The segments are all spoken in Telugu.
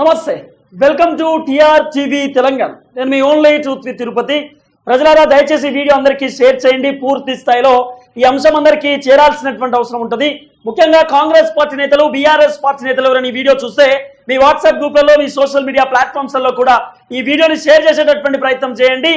నమస్తే. Welcome to TR TV Telangana. నేను మీ ఓన్లీ ట్రూత్ విత్ తిరుపతి. ప్రజలారా దయచేసి వీడియో అందరికీ షేర్ చేయండి. పూర్తి స్థాయిలో ఈ అంశం అందరికీ చేరాల్సినటువంటి అవసరం ఉంటుంది. ముఖ్యంగా కాంగ్రెస్ పార్టీ నేతలు బీఆర్ఎస్ పార్టీ నేతలు ఎవరైనా ఈ వీడియో చూస్తే మీ వాట్సాప్ గ్రూప్లలో మీ సోషల్ మీడియా ప్లాట్ఫామ్స్లలో కూడా ఈ వీడియోని షేర్ చేసేటటువంటి ప్రయత్నం చేయండి.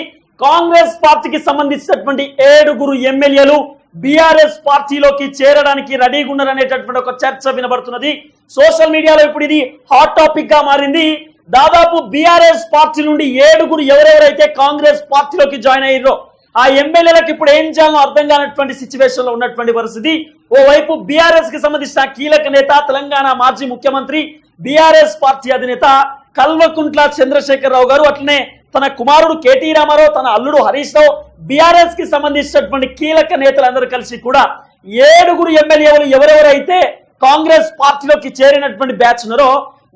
కాంగ్రెస్ పార్టీకి సంబంధించినటువంటి ఏడుగురు ఎమ్మెల్యేలు బీఆర్ఎస్ పార్టీలోకి చేరడానికి రెడీగా ఉన్నారనేటటువంటి ఒక చర్చ వినబడుతున్నది. సోషల్ మీడియాలో ఇప్పుడు ఇది హాట్ టాపిక్గా మారింది. దాదాపు బీఆర్ఎస్ పార్టీ నుండి ఏడుగురు ఎవరెవరైతే కాంగ్రెస్ పార్టీలోకి జాయిన్ అయ్యారో ఆ ఎమ్మెల్యేలకు ఇప్పుడు ఏం చేయాలో అర్థం కానటువంటి సిచ్యువేషన్లో ఉన్నటువంటి పరిస్థితి. ఓవైపు బీఆర్ఎస్కి సంబంధించిన కీలక నేత తెలంగాణ మాజీ ముఖ్యమంత్రి బీఆర్ఎస్ పార్టీ అధినేత కల్వకుంట్ల చంద్రశేఖరరావు గారు అట్లనే తన కుమారుడు కేటీ రామారావు తన అల్లుడు హరీష్ రావు బీఆర్ఎస్కి సంబంధించినటువంటి కీలక నేతలందరూ కలిసి కూడా ఏడుగురు ఎమ్మెల్యేలు ఎవరెవరైతే కాంగ్రెస్ పార్టీలోకి చేరినటువంటి బ్యాచ్ ఉన్నారో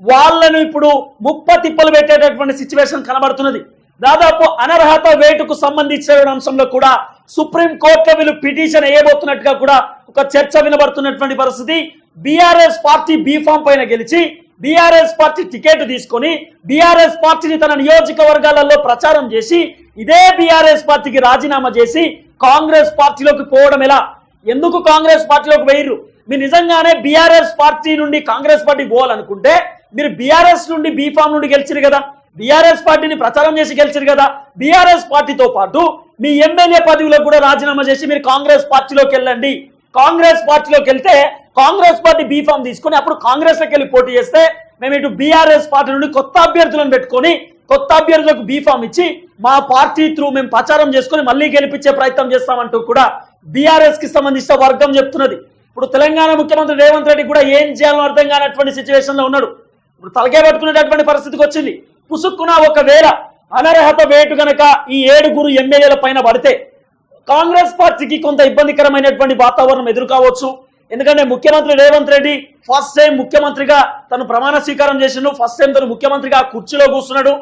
వాళ్ళను ఇప్పుడు ముప్ప తిప్పలు పెట్టేటటువంటి సిచ్యువేషన్ కనబడుతున్నది. దాదాపు అనర్హత వేటుకు సంబంధించిన అంశంలో కూడా సుప్రీం కోర్టు వీళ్ళు పిటిషన్ వేయబోతున్నట్టుగా కూడా ఒక చర్చ వినబడుతున్నటువంటి పరిస్థితి. బీఆర్ఎస్ పార్టీ బీఫామ్ పైన గెలిచి బీఆర్ఎస్ పార్టీ టికెట్ తీసుకొని బీఆర్ఎస్ పార్టీని తన నియోజకవర్గాలలో ప్రచారం చేసి ఇదే బీఆర్ఎస్ పార్టీకి రాజీనామా చేసి కాంగ్రెస్ పార్టీలోకి పోవడం ఎలా? ఎందుకు కాంగ్రెస్ పార్టీలోకి వేయరు మీరు నిజంగానే బీఆర్ఎస్ పార్టీ నుండి కాంగ్రెస్ పార్టీ పోవాలనుకుంటే మీరు బీఆర్ఎస్ నుండి బీఫామ్ నుండి గెలిచిరు కదా. బీఆర్ఎస్ పార్టీని ప్రచారం చేసి గెలిచిరు కదా. బీఆర్ఎస్ పార్టీతో పాటు మీ ఎమ్మెల్యే పదవిలో కూడా రాజీనామా చేసి మీరు కాంగ్రెస్ పార్టీలోకి వెళ్ళండి. కాంగ్రెస్ పార్టీలోకి వెళ్తే కాంగ్రెస్ పార్టీ బీఫామ్ తీసుకొని అప్పుడు కాంగ్రెస్లోకి వెళ్ళి పోటీ చేస్తే మేము ఇటు బీఆర్ఎస్ పార్టీ నుండి కొత్త అభ్యర్థులను పెట్టుకొని కొత్త అభ్యర్థులకు బీఫామ్ ఇచ్చి మా పార్టీ త్రూ మేము ప్రచారం చేసుకుని మళ్ళీ గెలిపించే ప్రయత్నం చేస్తామంటూ కూడా బీఆర్ఎస్కి సంబంధించిన వర్గం చెప్తున్నది. ఇప్పుడు తెలంగాణ ముఖ్యమంత్రి రేవంత్ రెడ్డి కూడా ఏం చేయాలో అర్థం కానటువంటి సిచ్యువేషన్లో ఉన్నాడు. ఇప్పుడు తలకే పట్టుకునేటటువంటి పరిస్థితికి వచ్చింది. పుసుక్కున ఒకవేళ అనర్హత వేటు గనక ఈ ఏడుగురు ఎమ్మెల్యేల పైన పడితే కాంగ్రెస్ పార్టీకి కొంత ఇబ్బందికరమైనటువంటి వాతావరణం ఎదుర్కోవచ్చు. ఎందుకంటే ముఖ్యమంత్రి రేవంత్ రెడ్డి ఫస్ట్ టైం ముఖ్యమంత్రిగా తను ప్రమాణ స్వీకారం చేసిండు. ఫస్ట్ టైం తను ముఖ్యమంత్రిగా కుర్చీలో కూర్చున్నాడు.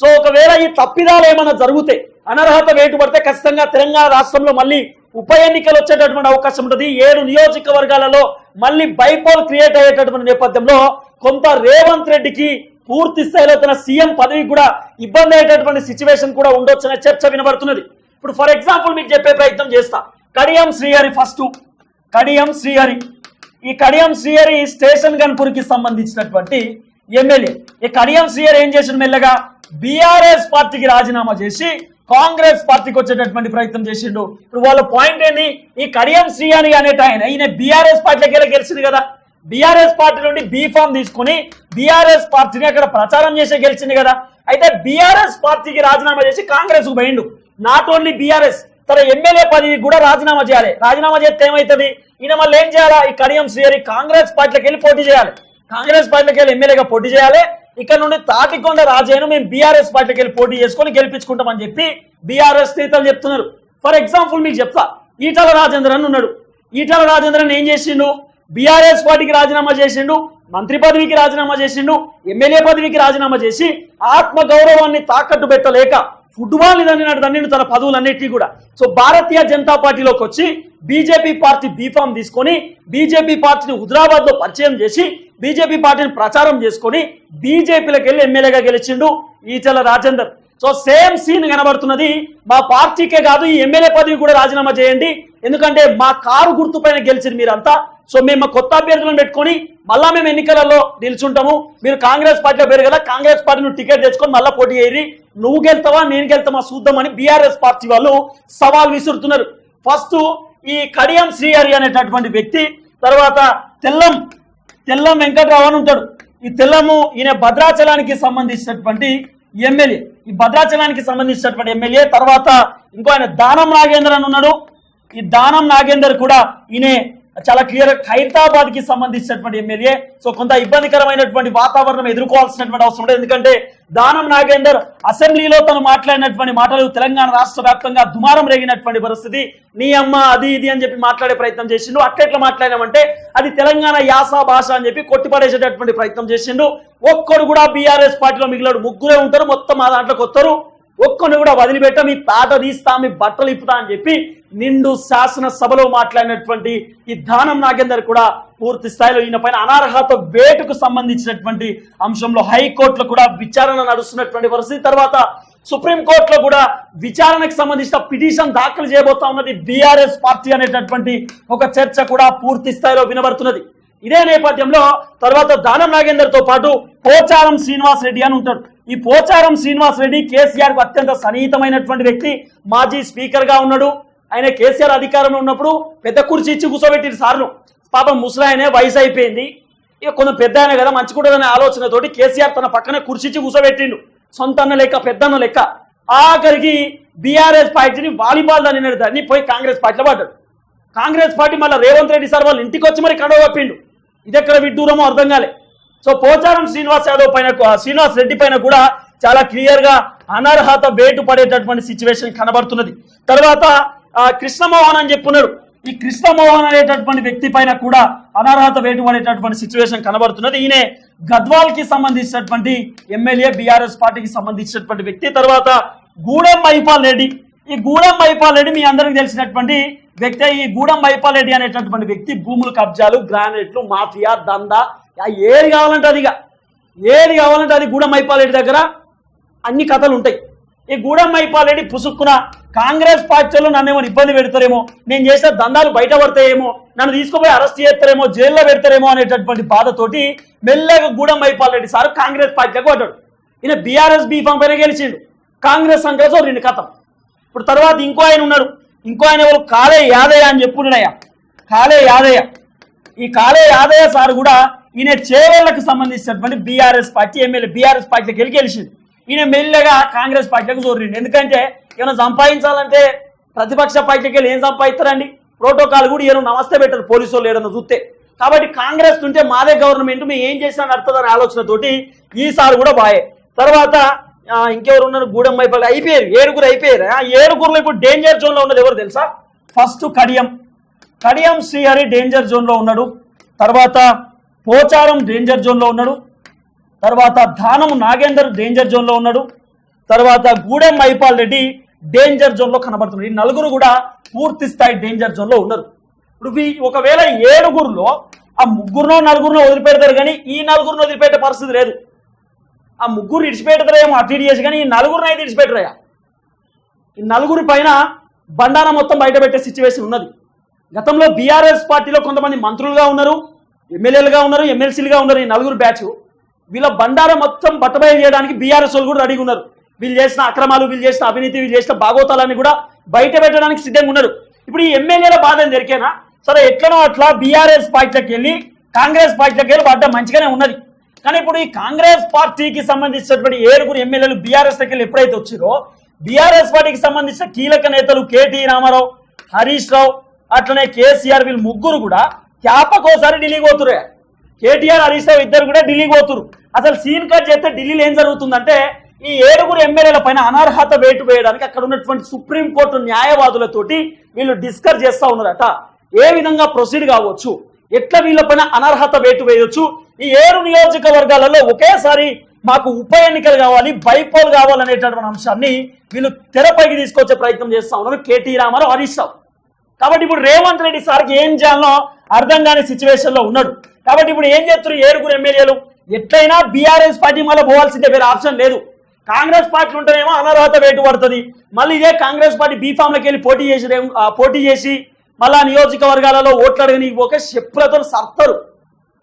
సో ఒకవేళ ఈ తప్పిదాలు ఏమైనా జరిగితే అనర్హత వేటు పడితే ఖచ్చితంగా తెలంగాణ రాష్ట్రంలో మళ్ళీ ఉప ఎన్నికలు వచ్చేటటువంటి అవకాశం ఉంటుంది. ఏడు నియోజకవర్గాలలో మళ్ళీ బైపోల్ క్రియేట్ అయ్యేటటువంటి నేపథ్యంలో కొంత రేవంత్ రెడ్డికి పూర్తి స్థాయిలో తన సీఎం పదవికి కూడా ఇబ్బంది అయ్యేటటువంటి సిచ్యువేషన్ కూడా ఉండొచ్చనే చర్చ వినబడుతున్నది. ఇప్పుడు ఫర్ ఎగ్జాంపుల్ మీకు చెప్పే ప్రయత్నం చేస్తా. కడియం శ్రీహరి ఫస్ట్ కడియం శ్రీహరి. ఈ కడియం శ్రీహరి స్టేషన్ గన్పూర్కి సంబంధించినటువంటి ఎమ్మెల్యే. ఈ కడియం శ్రీహరి ఏం చేసిన మెల్లగా? బీఆర్ఎస్ పార్టీకి రాజీనామా చేసి కాంగ్రెస్ పార్టీకి వచ్చేటటువంటి ప్రయత్నం చేసిండు. ఇప్పుడు వాళ్ళ పాయింట్ ఏంది? ఈ కడియం శ్రీహరి అనేట ఆయన ఈయన బీఆర్ఎస్ పార్టీలోకి వెళ్ళి గెలిచింది కదా? బీఆర్ఎస్ పార్టీ నుండి బీఫామ్ తీసుకుని బీఆర్ఎస్ పార్టీని అక్కడ ప్రచారం చేసే గెలిచింది కదా? అయితే బీఆర్ఎస్ పార్టీకి రాజీనామా చేసి కాంగ్రెస్ పోయిండు. నాట్ ఓన్లీ బీఆర్ఎస్ తన ఎమ్మెల్యే పదవి కూడా రాజీనామా చేయాలి. రాజీనామా చేస్తే ఏమవుతుంది ఈయన మళ్ళీ ఏం చేయాలా? ఈ కడియం శ్రీహరి కాంగ్రెస్ పార్టీలోకి వెళ్ళి పోటీ చేయాలి. కాంగ్రెస్ పార్టీకి వెళ్ళి ఎమ్మెల్యేగా పోటీ చేయాలి. ఇక్కడ నుండి తాటికొండ రాజయ్యను మేము బీఆర్ఎస్ పార్టీకి వెళ్ళి పోటీ చేసుకొని గెలిపించుకుంటామని చెప్పి బీఆర్ఎస్ నేతలు చెప్తున్నారు. ఫర్ ఎగ్జాంపుల్ మీకు చెప్తా. ఈటల రాజేంద్రన్ ఉన్నాడు. ఈటల రాజేంద్రన్ ఏం చేసిండు? బీఆర్ఎస్ పార్టీకి రాజీనామా చేసిండు మంత్రి పదవికి రాజీనామా చేసిండు ఎమ్మెల్యే పదవికి రాజీనామా చేసి ఆత్మ గౌరవాన్ని తాకట్టు పెట్టలేక ఫుట్బాల్ దండినాడు దండిన తన పదవులన్నిటికీ కూడా. సో భారతీయ జనతా పార్టీలోకి వచ్చి బీజేపీ పార్టీ బీఫామ్ తీసుకొని బీజేపీ పార్టీని హుదరాబాద్లో పరిచయం చేసి బీజేపీ పార్టీని ప్రచారం చేసుకొని బీజేపీలోకి వెళ్ళి ఎమ్మెల్యేగా గెలిచిండు Eatala Rajender. So same scene కనబడుతున్నది. మా పార్టీకే కాదు ఈ ఎమ్మెల్యే పదవి కూడా రాజీనామా చేయండి. ఎందుకంటే మా కారు గుర్తుపైన గెలిచింది మీరంతా. సో మేము కొత్త అభ్యర్థులను పెట్టుకొని మళ్ళా మేము ఎన్నికలలో నిల్చుంటాము. మీరు కాంగ్రెస్ పార్టీలో పేరు కదా కాంగ్రెస్ పార్టీ నువ్వు టికెట్ తెచ్చుకొని మళ్ళీ పోటీ అయ్యి నువ్వు గెలుతావా నేను గెలుతామా చూద్దామని బీఆర్ఎస్ పార్టీ వాళ్ళు సవాల్ విసురుతున్నారు. ఫస్ట్ ఈ కడియం శ్రీహరి అనేటటువంటి వ్యక్తి తర్వాత తెల్లం తెల్లం వెంకట్రావు అని ఉంటాడు. ఈ తెల్లము ఈయన భద్రాచలానికి సంబంధించినటువంటి ఎమ్మెల్యే. ఈ భద్రాచలానికి సంబంధించినటువంటి ఎమ్మెల్యే తర్వాత ఇంకో ఆయన దానం నాగేందర్ అని ఉన్నాడు. ఈ దానం నాగేందర్ కూడా ఈయన చాలా క్లియర్ ఖైరతాబాద్కి సంబంధించినటువంటి ఎమ్మెల్యే. సో కొంత ఇబ్బందికరమైనటువంటి వాతావరణం ఎదుర్కోవాల్సినటువంటి అవసరం ఉండదు. ఎందుకంటే దానం నాగేందర్ అసెంబ్లీలో తను మాట్లాడినటువంటి మాటలు తెలంగాణ రాష్ట్ర వ్యాప్తంగా దుమారం రేగినటువంటి పరిస్థితి. నీ అమ్మ అది ఇది అని చెప్పి మాట్లాడే ప్రయత్నం చేసిండు. అట్లెట్లా మాట్లాడామంటే అది తెలంగాణ యాస భాష అని చెప్పి కొట్టిపడేసేటటువంటి ప్రయత్నం చేసిండు. ఒక్కడు కూడా బీఆర్ఎస్ పార్టీలో మిగిలాడు. ముగ్గురే ఉంటారు. మొత్తం మా దాంట్లోకి వస్తారు. ఒక్కని కూడా వదిలిపెట్ట మీ తాట తీస్తా మీ బట్టలు ఇప్పుతా అని చెప్పి నిండు శాసన సభలో మాట్లాడినటువంటి ఈ దానం నాగేందర్ కూడా పూర్తి స్థాయిలో ఈయన పైన అనార్హత వేటుకు సంబంధించినటువంటి అంశంలో హైకోర్టులో కూడా విచారణ నడుస్తున్నటువంటి పరిస్థితి. తర్వాత సుప్రీంకోర్టులో కూడా విచారణకు సంబంధించిన పిటిషన్ దాఖలు చేయబోతా ఉన్నది బీఆర్ఎస్ పార్టీ అనేటటువంటి ఒక చర్చ కూడా పూర్తి స్థాయిలో వినబడుతున్నది. ఇదే నేపథ్యంలో తర్వాత దానం నాగేందర్తో పాటు పోచారం శ్రీనివాస్ రెడ్డి అని ఉంటాడు ఈ పోచారం శ్రీనివాస్ రెడ్డి కేసీఆర్కు అత్యంత సన్నిహితమైనటువంటి వ్యక్తి మాజీ స్పీకర్గా ఉన్నాడు. ఆయన కేసీఆర్ అధికారంలో ఉన్నప్పుడు పెద్ద కుర్చీ ఇచ్చి కూర్చోబెట్టిన సార్లు. పాపం ముసలాయనే వయసు అయిపోయింది. ఇక కొంచెం పెద్ద ఆయన కదా మంచి కూడా ఆలోచనతోటి కేసీఆర్ తన పక్కనే కుర్చీచి కూర్చోబెట్టిండు. సొంత అన్న లెక్క పెద్దన్న లెక్క. ఆఖరికి బీఆర్ఎస్ పార్టీని వాలీబాల్ దాన్ని దాన్ని పోయి కాంగ్రెస్ పార్టీలో పడ్డాడు కాంగ్రెస్ పార్టీ మళ్ళీ రేవంత్ రెడ్డి సార్ వాళ్ళు ఇంటికి వచ్చి మరి కడవ కప్పిండు. ఇది ఎక్కడ విడ్డూరమో అర్థం కాలే. సో పోచారం శ్రీనివాస్ యాదవ్ పైన శ్రీనివాస్ రెడ్డి పైన కూడా చాలా క్లియర్గా అనర్హత వేటు పడేటటువంటి సిచ్యువేషన్ కనబడుతున్నది. తర్వాత ఆ, కృష్ణమోహన్ అని చెప్పున్నారు. ఈ కృష్ణమోహన్ అనేటటువంటి వ్యక్తి పైన కూడా అనర్హత వేటు పడేటటువంటి సిచ్యువేషన్ కనబడుతున్నది. ఈయన గద్వాల్కి సంబంధించినటువంటి ఎమ్మెల్యే బీఆర్ఎస్ పార్టీకి సంబంధించినటువంటి వ్యక్తి. తర్వాత గూడెం మైపాల్ రెడ్డి. ఈ గూడెం మైపాల్ రెడ్డి మీ అందరికి తెలిసినటువంటి వ్యక్తి. ఈ గూడెం మైపాల్ రెడ్డి అనేటటువంటి వ్యక్తి భూములు కబ్జాలు గ్రానైట్లు మాఫియా దందా ఏది కావాలంటే అది ఇక. ఏది కావాలంటే అది గూడమైపాలెడ్డి దగ్గర అన్ని కథలు ఉంటాయి. ఈ గూడమైపాలెడ్డి పుసుక్కున కాంగ్రెస్ పార్టీలో నన్ను ఏమైనా ఇబ్బంది పెడతారేమో నేను చేసిన దందాలు బయట పడతాయేమో నన్ను తీసుకుపోయి అరెస్ట్ చేస్తారేమో జైల్లో పెడతారేమో అనేటటువంటి బాధతోటి మెల్లగా గూడమైపాలెడ్డి రెడ్డి సార్ కాంగ్రెస్ పార్టీలకు పడ్డాడు. ఈయన బీఆర్ఎస్ బీఫామ్ పైన గెలిచిండు. కాంగ్రెస్ సంగ్రెస్ రెండు కథం ఇప్పుడు తర్వాత ఇంకో ఆయన ఉన్నాడు. ఇంకో ఆయన ఎవరు? కాలే యాదయ్య అని చెప్పున్నాడయ్య. కాలే యాదయ్య. ఈ కాలే యాదయ్య సార్ కూడా ఈయన చేవేళ్ళకు సంబంధించినటువంటి బీఆర్ఎస్ పార్టీ ఎమ్మెల్యే బీఆర్ఎస్ పార్టీకి వెళ్ళి గెలిచింది ఈయన మెల్లగా కాంగ్రెస్ పార్టీలకు జోరిండు. ఎందుకంటే ఏమైనా సంపాదించాలంటే ప్రతిపక్ష పార్టీకి వెళ్ళి ఏం సంపాదిస్తారండి? ప్రోటోకాల్ కూడా ఈయన నమస్తే పెట్టారు పోలీసు వాళ్ళు చూస్తే. కాబట్టి కాంగ్రెస్ ఉంటే మాదే గవర్నమెంట్ మేము ఏం చేసినా నడుతుందనే ఆలోచనతోటి ఈసారి కూడా బాయే. తర్వాత ఇంకెవరు ఉన్నారు గూడెం వైపు అయిపోయారు ఏడుగురు అయిపోయారు. ఆ ఏడుగురులో ఇప్పుడు డేంజర్ జోన్లో ఉన్నది ఎవరు తెలుసా? ఫస్ట్ కడియం. కడియం శ్రీహరి డేంజర్ జోన్లో ఉన్నాడు. తర్వాత పోచారం డేంజర్ జోన్లో ఉన్నాడు. తర్వాత ధానం నాగేందర్ డేంజర్ జోన్లో ఉన్నాడు. తర్వాత గూడెం మైపాల్ రెడ్డి డేంజర్ జోన్లో కనబడుతున్నాడు. ఈ నలుగురు కూడా పూర్తి స్థాయి డేంజర్ జోన్లో ఉన్నారు. ఇప్పుడు ఒకవేళ ఏడుగురులో ఆ ముగ్గురునో నలుగురినో వదిలిపెడతారు కానీ ఈ నలుగురిని వదిలిపెట్టే పరిస్థితి లేదు. ఆ ముగ్గురు ఇడిచిపెడతారేమో అటు ఇటు చేసి కానీ ఈ నలుగురిని అయితే ఇడిచిపెట్టరయ్యా ఈ నలుగురి పైన బండారం మొత్తం బయటపెట్టే సిచ్యువేషన్ ఉన్నది. గతంలో బీఆర్ఎస్ పార్టీలో కొంతమంది మంత్రులుగా ఉన్నారు. ఎమ్మెల్యేలుగా ఉన్నారు ఎమ్మెల్సీలుగా ఉన్నారు ఈ నలుగురు బ్యాచ్ వీళ్ళ బండారం మొత్తం బట్టబయలు చేయడానికి బీఆర్ఎస్ వాళ్ళు కూడా రెడీగా ఉన్నారు. వీళ్ళు చేసిన అక్రమాలు వీళ్ళు చేసిన అవినీతి వీళ్ళు చేసిన బాగోతాలని కూడా బయట పెట్టడానికి సిద్ధంగా ఉన్నారు. ఇప్పుడు ఈ ఎమ్మెల్యేల బాధ దొరికేనా? సరే ఎట్లనో అట్లా బీఆర్ఎస్ పార్టీలోకి వెళ్ళి కాంగ్రెస్ పార్టీలకు వెళ్ళి పడ్డ మంచిగానే ఉన్నది. కానీ ఇప్పుడు ఈ కాంగ్రెస్ పార్టీకి సంబంధించినటువంటి ఏడుగురు ఎమ్మెల్యేలు బీఆర్ఎస్ దగ్గర ఎప్పుడైతే వచ్చిరో బీఆర్ఎస్ పార్టీకి సంబంధించిన కీలక నేతలు కేటీ రామారావు హరీష్ రావు అట్లనే కేసీఆర్ వీళ్ళు ముగ్గురు కూడా క్యాపకోసారి ఢిల్లీకి పోతురే కేటీఆర్ హరీష్ రావు ఇద్దరు కూడా ఢిల్లీకి పోతురు అసలు సీన్ కట్ చేస్తే ఢిల్లీలో ఏం జరుగుతుందంటే ఈ ఏడుగురు ఎమ్మెల్యేల పైన అనర్హత వేటు వేయడానికి అక్కడ ఉన్నటువంటి సుప్రీంకోర్టు న్యాయవాదులతోటి వీళ్ళు డిస్కస్ చేస్తా ఉన్నారట. ఏ విధంగా ప్రొసీడ్ కావచ్చు? ఎట్లా వీళ్ళపైన అనర్హత వేటు వేయొచ్చు? ఈ ఏడు నియోజకవర్గాలలో ఒకేసారి మాకు ఉప ఎన్నికలు కావాలి బైపోల్ కావాలనేటటువంటి అంశాన్ని వీళ్ళు తెరపైకి తీసుకొచ్చే ప్రయత్నం చేస్తా ఉన్నారు కేటీ రామారావు హరీష్ రావు. కాబట్టి ఇప్పుడు రేవంత్ రెడ్డి సార్కి ఏం చేయాలో అర్థం కాని సిచ్యువేషన్లో ఉన్నాడు. కాబట్టి ఇప్పుడు ఏం చేస్తారు ఏడుగురు ఎమ్మెల్యేలు. ఎట్లయినా బీఆర్ఎస్ పార్టీ మళ్ళీ పోవాల్సిందే వేరే ఆప్షన్ లేదు. కాంగ్రెస్ పార్టీ ఉంటేనేమో అనర్హత వేటు పడుతుంది మళ్ళీ ఇదే కాంగ్రెస్ పార్టీ బీఫామ్లకి వెళ్ళి పోటీ చేసి ఆ, పోటీ చేసి మళ్ళా నియోజకవర్గాలలో ఓట్లు అడగని ఒక చెప్పులతో సర్తరు.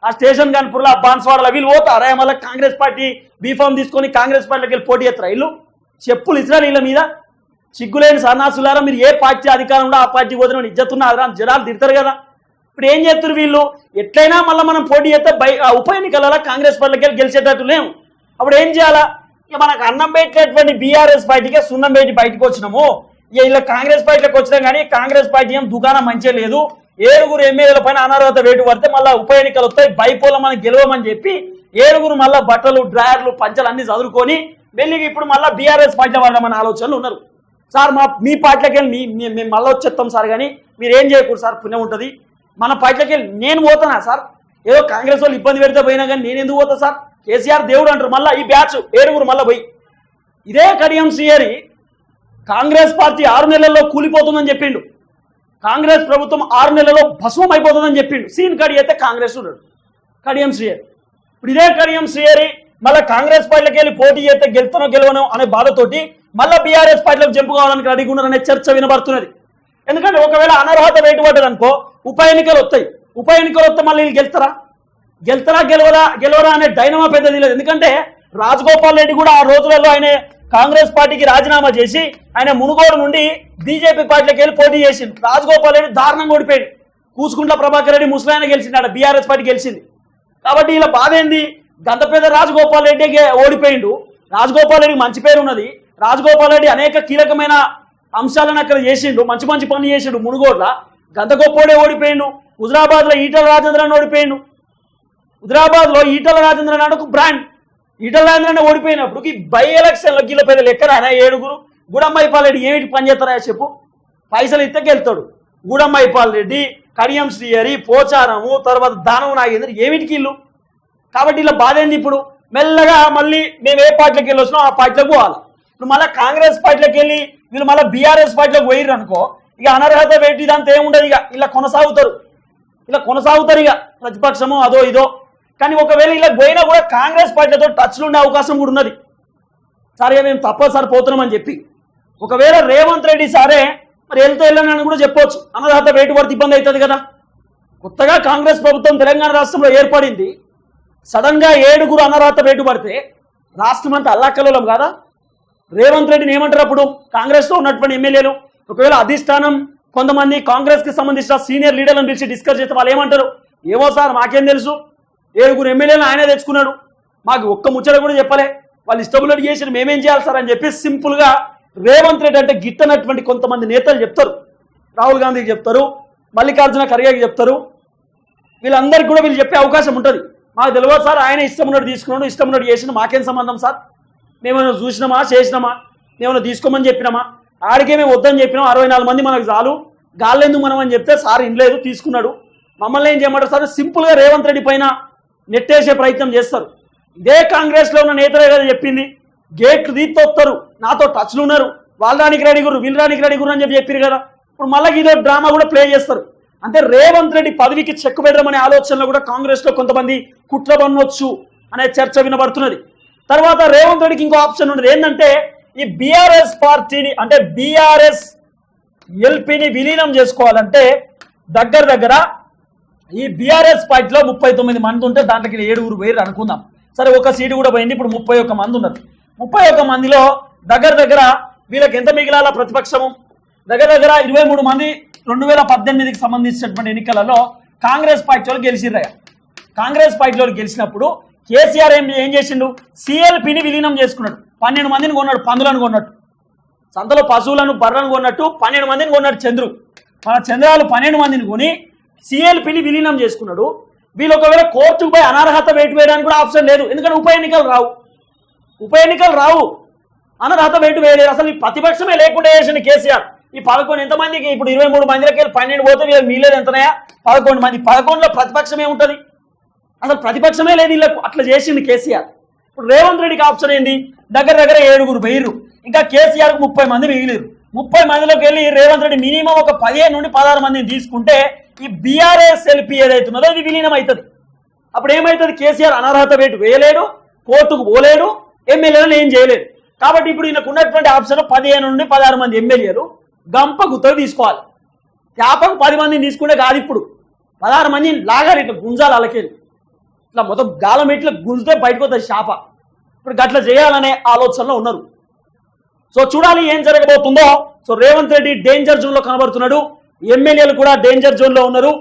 ఆ స్టేషన్ కాన్పూర్లో ఆ బాన్స్వాడలో వీళ్ళు పోతారా? మళ్ళీ కాంగ్రెస్ పార్టీ బీఫామ్ తీసుకొని కాంగ్రెస్ పార్టీలోకి వెళ్ళి పోటీ చేస్తారు వీళ్ళు? చెప్పులు ఇచ్చినారు వీళ్ళ మీద? సిగ్గులేని సన్నాసులారా మీరు ఏ పార్టీ అధికారంలో ఆ పార్టీ పోతున్న ఇజ్జతున్నారా అని జనాలు తిడతారు కదా. ఇప్పుడు ఏం చేస్తారు వీళ్ళు? ఎట్లయినా మళ్ళీ మనం పోటీ చేస్తే బై ఉప ఎన్నికలలో కాంగ్రెస్ పార్టీకి గెలిచేటట్టు లేము అప్పుడు ఏం చేయాలా? ఇక మనకు అన్నం పెట్టేటువంటి బీఆర్ఎస్ పార్టీకే సున్నం పెట్టి బయటకు వచ్చినాము. ఇక ఇలా కాంగ్రెస్ పార్టీలోకి వచ్చినాం కానీ కాంగ్రెస్ పార్టీ ఏం దుకాణం మంచిగా లేదు. ఏడుగురు ఎమ్మెల్యేల పైన అనర్హత వేటు పడితే మళ్ళీ ఉప ఎన్నికలు వస్తాయి. బైపోల మనం గెలవమని చెప్పి ఏడుగురు మళ్ళీ బట్టలు డ్రాయర్లు పంచలు అన్ని చదువుకొని వెళ్ళి ఇప్పుడు మళ్ళీ బీఆర్ఎస్ పార్టీలో పడమని ఆలోచనలు ఉన్నారు. సార్ మా మీ పార్టీలోకి వెళ్ళి మీ మేము మళ్ళీ వచ్చేస్తాం సార్ కానీ మీరు ఏం చేయకూడదు సార్ పుణ్యం ఉంటుంది. మన పార్టీలోకి వెళ్ళి నేను పోతానా సార్. ఏదో కాంగ్రెస్ వాళ్ళు ఇబ్బంది పెడితే పోయినా కానీ నేను ఎందుకు పోతా సార్? కేసీఆర్ దేవుడు అంటారు మళ్ళీ ఈ బ్యాచ్ ఏడుగురు మళ్ళీ పోయి. ఇదే కడియం శ్రీహరి కాంగ్రెస్ పార్టీ ఆరు నెలల్లో కూలిపోతుందని చెప్పిండు. కాంగ్రెస్ ప్రభుత్వం ఆరు నెలల్లో భస్మం అయిపోతుందని చెప్పిండు. సీన్ కడి అయితే కాంగ్రెస్ ఉన్నాడు. కడియం శ్రీహరి. ఇప్పుడు ఇదే కడియం శ్రీహరి మళ్ళీ కాంగ్రెస్ పార్టీలోకి వెళ్ళి పోటీ చేస్తే గెలుతానో గెలవనో అనే బాధతోటి మళ్ళీ బీఆర్ఎస్ పార్టీలోకి జంపు కావాలని రెడీగా ఉన్నారనే చర్చ వినబడుతున్నది. ఎందుకంటే ఒకవేళ అనర్హత వేటు అనుకో ఉప ఎన్నికలు వస్తాయి. ఉప ఎన్నికలు వస్తే మళ్ళీ వీళ్ళు గెలుస్తారా? గెలుతారా గెలవరా గెలవరా అనే డైనమా పెద్దది లేదు. ఎందుకంటే రాజగోపాల్ రెడ్డి కూడా ఆ రోజులలో ఆయన కాంగ్రెస్ పార్టీకి రాజీనామా చేసి ఆయన మునుగోడు నుండి బీజేపీ పార్టీలోకి వెళ్ళి పోటీ చేసింది రాజగోపాల్ రెడ్డి దారుణంగా ఓడిపోయాడు. కూసుకుంట్ల ప్రభాకర్ రెడ్డి ముసలాయన గెలిచింది ఆడ బీఆర్ఎస్ పార్టీ గెలిచింది. కాబట్టి ఇలా బాధ ఏంది? గంతపేద రాజగోపాల్ రెడ్డి ఓడిపోయిండు. రాజగోపాల్ రెడ్డి మంచి పేరు ఉన్నది. రాజగోపాల్ రెడ్డి అనేక కీలకమైన అంశాలను అక్కడ చేసిండు మంచి మంచి పనులు చేసిండు మునుగోడ్ల. గంతగొప్పోడే ఓడిపోయిండు హుజరాబాద్లో ఈటల రాజేంద్రని ఓడిపోయిండు. హుజరాబాద్లో ఈటల రాజేంద్రన్ అని ఒక బ్రాండ్ ఈటల రాజేంద్ర ఓడిపోయినప్పుడు ఈ బై ఎలక్షన్లో గీల పెద్ద లెక్కరానా ఏడుగురు. గుడమ్మైపాల్ రెడ్డి ఏమిటి పని చేస్తారా చెప్పు. పైసలు ఇత్తకెళ్తాడు గెలుతాడు. రెడ్డి కడియం శ్రీహరి పోచారము తర్వాత దానవ నాగేంద్ర ఏమిటికి ఇల్లు కాబట్టి ఇలా బాధ ఏంది ఇప్పుడు? మెల్లగా మళ్ళీ మేము ఏ పార్టీలోకి వెళ్ళొచ్చినా ఆ పార్టీలోకి పోవాలి. ఇప్పుడు మళ్ళీ కాంగ్రెస్ పార్టీలోకి వెళ్ళి వీళ్ళు మళ్ళీ బీఆర్ఎస్ పార్టీలోకి పోయిర్రు అనుకో ఇక అనర్హత పెట్టి ఇదంతా ఏముండదు ఇక. ఇలా కొనసాగుతారు. ఇలా కొనసాగుతారు ఇక. ప్రతిపక్షము అదో ఇదో. కానీ ఒకవేళ ఇలా పోయినా కూడా కాంగ్రెస్ పార్టీలతో టచ్లో ఉండే అవకాశం కూడా ఉన్నది. సరే మేము తప్పసారి పోతున్నామని చెప్పి. ఒకవేళ రేవంత్ రెడ్డి సారే మరి వెళ్తే వెళ్ళనని కూడా చెప్పొచ్చు. అన్నదాత వేటు పడితే ఇబ్బంది అవుతుంది కదా. కొత్తగా కాంగ్రెస్ ప్రభుత్వం తెలంగాణ రాష్ట్రంలో ఏర్పడింది. సడన్గా ఏడుగురు అనర్హత వేటు పడితే రాష్ట్రం అంతా అల్లాకల్లోలం కాదా? రేవంత్ రెడ్డిని ఏమంటారు అప్పుడు? కాంగ్రెస్లో ఉన్నటువంటి ఎమ్మెల్యేలు. ఒకవేళ అధిష్టానం కొంతమంది కాంగ్రెస్కి సంబంధించిన సీనియర్ లీడర్లను పిలిచి డిస్కస్ చేస్తే వాళ్ళు ఏమంటారు? ఏమో సార్ మాకేం తెలుసు? ఏడుగురు ఎమ్మెల్యేలు ఆయనే తెచ్చుకున్నాడు. మాకు ఒక్క ముచ్చట కూడా చెప్పలే. వాళ్ళు ఇష్టములను చేసి మేమేం చేయాలి సార్ అని చెప్పి సింపుల్గా రేవంత్ రెడ్డి అంటే గిట్టనటువంటి కొంతమంది నేతలు చెప్తారు. రాహుల్ గాంధీకి చెప్తారు మల్లికార్జున ఖర్గేకి చెప్తారు. వీళ్ళందరికీ కూడా వీళ్ళు చెప్పే అవకాశం ఉంటుంది. మాకు తెలియదు సార్ ఆయన ఇష్టం ఉన్నట్టు తీసుకున్నాడు ఇష్టం ఉన్నట్టు చేసిన మాకేం సంబంధం సార్? మేమేమైనా చూసినామా చేసినామా? మేమైనా తీసుకోమని చెప్పినామా? ఆడికే మేము వద్దని చెప్పినాం. అరవై నాలుగు మంది మనకు చాలు. గాల్లెందుకు మనం అని చెప్తే సార్ ఇనలేదు తీసుకున్నాడు. మమ్మల్ని ఏం చేయమంటారు సార్? సింపుల్గా రేవంత్ రెడ్డి పైన నెట్టేసే ప్రయత్నం చేస్తారు. ఇదే కాంగ్రెస్లో ఉన్న నేతలే కదా చెప్పింది. గేట్లు తీత్తొస్తారు నాతో టచ్లు ఉన్నారు. వాళ్ళడానికి రెడీ గురు వీళ్ళడానికి రెడీ గురు అని చెప్పి చెప్పారు కదా. ఇప్పుడు మళ్ళీ ఇదో డ్రామా కూడా ప్లే చేస్తారు. అంటే రేవంత్ రెడ్డి పదవికి చెక్కు పెట్టడం అనే ఆలోచనలో కూడా కాంగ్రెస్లో కొంతమంది కుట్ర పన్నొచ్చు అనే చర్చ వినబడుతున్నది. తర్వాత రేవంత్ రెడ్డికి ఇంకో ఆప్షన్ ఉండదు. ఏంటంటే ఈ బీఆర్ఎస్ పార్టీని అంటే బీఆర్ఎస్ ఎల్పీని విలీనం చేసుకోవాలంటే దగ్గర దగ్గర ఈ బీఆర్ఎస్ పార్టీలో ముప్పై తొమ్మిది మంది ఉంటే దాంట్లోకి ఏడుగురు వేరు అనుకుందాం. సరే ఒక సీటు కూడా పోయింది ఇప్పుడు ముప్పై ఒక్క మంది ఉన్నారు. ముప్పై ఒక్క మందిలో దగ్గర దగ్గర వీళ్ళకి ఎంత మిగిలాల ప్రతిపక్షము? దగ్గర దగ్గర ఇరవై మూడు మంది రెండు వేల పద్దెనిమిదికి సంబంధించినటువంటి ఎన్నికలలో కాంగ్రెస్ పార్టీ వాళ్ళు గెలిచిర్రయ్య. కాంగ్రెస్ పార్టీలో గెలిచినప్పుడు కేసీఆర్ ఏం ఏం చేసిండు? సిఎల్పిని విలీనం చేసుకున్నాడు. పన్నెండు మందిని కొన్నాడు పందులను కొన్నట్టు సంతలో పశువులను బర్రలను కొన్నట్టు పన్నెండు మందిని కొన్నాడు చంద్రు. మన చంద్రాలు పన్నెండు మందిని కొని సిఎల్పిని విలీనం చేసుకున్నాడు. వీళ్ళు ఒకవేళ కోర్టుకు పోయి అనర్హత వేటు వేయడానికి కూడా ఆప్షన్ లేదు. ఎందుకంటే ఉప ఎన్నికలు రావు. ఉప ఎన్నికలు రావు. అనర్హత వేటు వేయలేదు. అసలు ఈ ప్రతిపక్షమే లేకుండా చేసింది కేసీఆర్. ఈ పదకొండు ఎంతమందికి ఇప్పుడు ఇరవై మూడు మందిలకి వెళ్ళి పన్నెండు పోతే వీళ్ళు మిగిలేదు ఎంతనయా పదకొండు మంది. పదకొండులో ప్రతిపక్షమే ఉంటుంది అసలు ప్రతిపక్షమే లేదు వీళ్ళకు అట్లా చేసింది కేసీఆర్. ఇప్పుడు రేవంత్ రెడ్డికి ఆప్షన్ ఏంటి? దగ్గర దగ్గర ఏడుగురు వెయ్యిరు ఇంకా కేసీఆర్కు ముప్పై మంది మిగిలిరు. ముప్పై మందిలోకి వెళ్ళి రేవంత్ రెడ్డి మినిమం ఒక పదిహేను నుండి పదహారు మందిని తీసుకుంటే ఈ బీఆర్ఎస్ ఎల్పీ ఏదైతున్నదో అది విలీనం అవుతుంది అప్పుడు ఏమవుతుంది కేసీఆర్ అనర్హత వేటు వేయలేడు కోర్టుకు పోలేడు ఎమ్మెల్యేలను ఏం చేయలేడు. కాబట్టి ఇప్పుడు ఈయనకు ఉన్నటువంటి ఆప్షన్ పదిహేను నుండి పదహారు మంది ఎమ్మెల్యేలు గంప గుత్తకు తీసుకోవాలి. చేపకు పది మందిని తీసుకుంటే కాదు ఇప్పుడు. పదహారు మందిని లాగాలి ఇట్లా గుంజాలి అలకేది ఇట్లా మొత్తం గాలం ఇట్లా గుంజితే బయటకు వస్తుంది శాప. ఇప్పుడు గట్ల చేయాలనే ఆలోచనలో ఉన్నారు. సో చూడాలి ఏం జరగబోతుందో. సో రేవంత్ రెడ్డి డేంజర్ జోన్లో కనబడుతున్నాడు. ఎమ్మెల్యేలు కూడా డేంజర్ జోన్లో ఉన్నారు.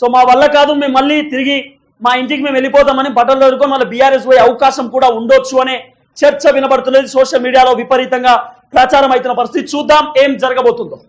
సో మా వల్ల కాదు మేము మళ్ళీ తిరిగి మా ఇంటికి మేము వెళ్ళిపోతామని బట్టలు ఎదుర్కొని మళ్ళీ బీఆర్ఎస్ పోయే అవకాశం కూడా ఉండొచ్చు అనే చర్చ వినబడుతున్నది. సోషల్ మీడియాలో విపరీతంగా ప్రచారం అవుతున్న పరిస్థితి చూద్దాం ఏం జరగబోతుందో.